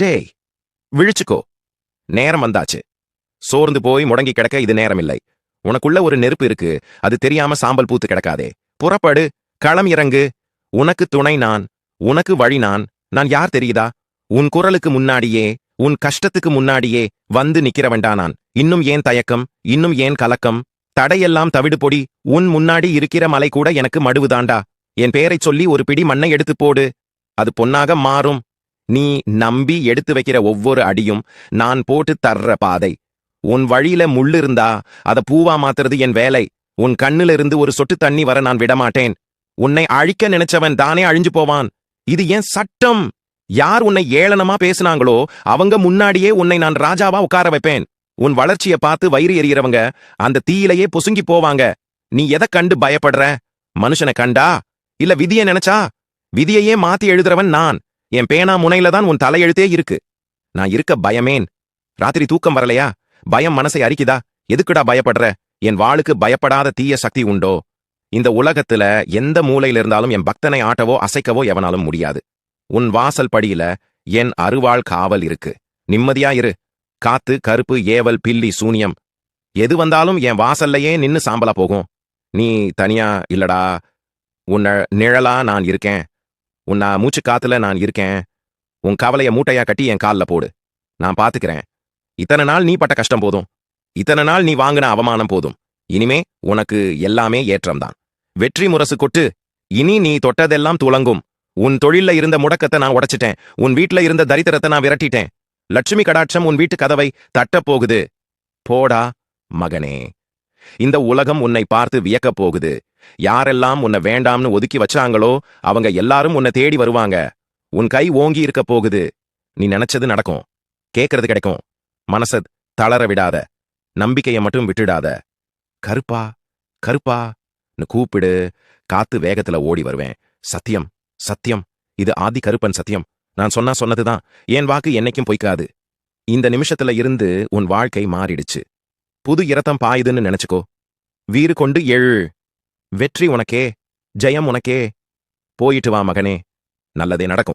டேய் விழிச்சுக்கோ. நேரம் வந்தாச்சு. சோர்ந்து போய் முடங்கி கிடக்க இது நேரமில்லை. உனக்குள்ள ஒரு நெருப்பு இருக்கு. அது தெரியாம சாம்பல் பூத்து கிடக்காதே. புறப்படு. களம் இறங்கு. உனக்கு துணை நான். உனக்கு வழி நான். நான் யார் தெரியுதா? உன் குரலுக்கு முன்னாடியே உன் கஷ்டத்துக்கு முன்னாடியே வந்து நிக்கிறவன்டா நான். இன்னும் ஏன் தயக்கம்? இன்னும் ஏன் கலக்கம்? தடையெல்லாம் தவிடு பொடி. உன் முன்னாடி இருக்கிற மலை கூட எனக்கு மடுவுதாண்டா. என் பேரைச் சொல்லி ஒரு பிடி மண்ணை எடுத்து போடு. அது பொன்னாக மாறும். நீ நம்பி எடுத்து வைக்கிற ஒவ்வொரு அடியும் நான் போட்டு தர்ற பாதை. உன் வழியில முள்ளு இருந்தா அத பூவா மாத்துறது என் வேலை. உன் கண்ணுல இருந்து ஒரு சொட்டு தண்ணி வர நான் விடமாட்டேன். உன்னை அழிக்க நினைச்சவன் தானே அழிஞ்சு போவான். இது ஏன் சட்டம்? யார் உன்னை ஏளனமா பேசுனாங்களோ அவங்க முன்னாடியே உன்னை நான் ராஜாவா உட்கார வைப்பேன். உன் வளர்ச்சிய பார்த்து வயிறு எறிகிறவங்க அந்த தீயிலேயே பொசுங்கி போவாங்க. நீ எதை கண்டு பயப்படுற? மனுஷனை கண்டா? இல்ல விதிய நினைச்சா? விதியையே மாத்தி எழுதுறவன் நான். என் பேனா முனையில தான் உன் தலையெழுத்தே இருக்கு. நான் இருக்க பயமேன். ராத்திரி தூக்கம் வரலையா? பயம் மனசை அரிக்குதா? எதுக்குடா பயப்படுற? என் வாளுக்கு பயப்படாத தீய சக்தி உண்டோ? இந்த உலகத்துல எந்த மூலையில இருந்தாலும் என் பக்தனை ஆட்டவோ அசைக்கவோ எவனாலும் முடியாது. உன் வாசல் படியில என் அருவாள் காவல் இருக்கு. நிம்மதியா இரு. காத்து கருப்பு ஏவல் பில்லி சூனியம். எது வந்தாலும் என் வாசல்லையே நின்னு சாம்பலா போகும். நீ தனியா இல்லடா. உன்னை நிழலா நான் இருக்கேன். உன்னா மூச்சு காத்துல நான் இருக்கேன். உன் கவலைய மூட்டையா கட்டி என் கால்ல போடு. நான் பாத்துக்கிறேன். இத்தனை நாள் நீ பட்ட கஷ்டம் போதும். இத்தனை நாள் நீ வாங்கின அவமானம் போதும். இனிமே உனக்கு எல்லாமே ஏற்றம்தான். வெற்றி முரசு கொட்டு. இனி நீ தொட்டதெல்லாம் துளங்கும். உன் தொழில்ல இருந்த முடக்கத்தை நான் உடைச்சிட்டேன். உன் வீட்ல இருந்த தரித்திரத்தை நான் விரட்டிட்டேன். லட்சுமி கடாட்சம் உன் வீட்டு கதவை தட்டப் போகுது. போடா மகனே. இந்த உலகம் உன்னை பார்த்து வியக்கப் போகுது. யாரெல்லாம் உன்னை வேண்டாம்னு ஒதுக்கி வச்சாங்களோ அவங்க எல்லாரும் உன்னை தேடி வருவாங்க. உன் கை ஓங்கி இருக்க போகுது. நீ நினைச்சது நடக்கும். கேட்கறது கிடைக்கும். மனச தளர விடாத. நம்பிக்கைய மட்டும் விட்டுடாத. கருப்பா கருப்பா. கூப்பிடு. காத்து வேகத்துல ஓடி வருவேன். சத்தியம் சத்தியம். இது ஆதி கருப்பன் சத்தியம். நான் சொன்னா சொன்னதுதான். என் வாக்கு என்னைக்கும் பொய்க்காது. இந்த நிமிஷத்துல இருந்து உன் வாழ்க்கை மாறிடுச்சு. புது இரத்தம் பாயுதுன்னு நினைச்சுக்கோ. வீறு கொண்டு எழு. வெற்றி உனக்கே ஜெயம் உனக்கே. போயிட்டு வா மகனே. நல்லதே நடக்கும்.